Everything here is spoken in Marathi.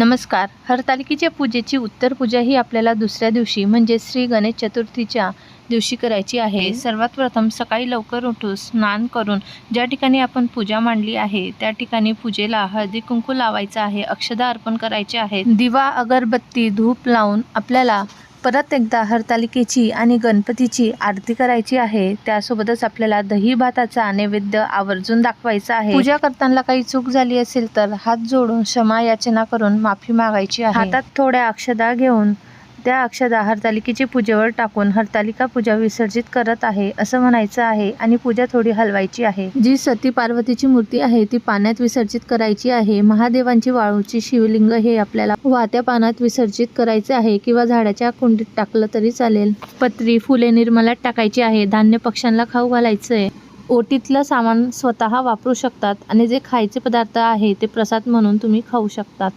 नमस्कार. हरतालिकेच्या पूजेची उत्तर पूजा ही आपल्याला दुसऱ्या दिवशी म्हणजे श्री गणेश चतुर्थीच्या दिवशी करायची आहे. सर्वात प्रथम सकाळी लवकर उठून स्नान करून ज्या ठिकाणी आपण पूजा मांडली आहे त्या ठिकाणी पूजेला हळदी कुंकू लावायचं आहे अक्षदा अर्पण करायचे आहे दिवा अगरबत्ती धूप लावून आपल्याला परत एकदा हरतालिकेची आणि गणपतीची आरती करायची आहे. त्यासोबतच आपल्याला दही भाताचा नैवेद्य आवर्जून दाखवायचा आहे. पूजा करताना काही चूक झाली असेल तर हात जोडून क्षमा याचना करून माफी मागायची आहे. हातात थोड्या अक्षदा घेऊन त्या अक्षदा हरतालिकेची पूजेवर टाकून हरतालिका पूजा विसर्जित करत आहे असं म्हणायचं आहे आणि पूजा थोडी हलवायची आहे. जी सती पार्वतीची मूर्ती आहे ती पाण्यात विसर्जित करायची आहे. महादेवांची वाळूची शिवलिंग हे आपल्याला वाहत्या पाण्यात विसर्जित करायचे आहे किंवा झाडाच्या कुंडीत टाकलं तरी चालेल. पत्री फुले निर्मलात टाकायची आहे. धान्य पक्ष्यांना खाऊ घालायचं आहे ओटीतलं सामान स्वतः वापरू शकतात आणि जे खायचे पदार्थ आहे ते प्रसाद म्हणून तुम्ही खाऊ शकतात.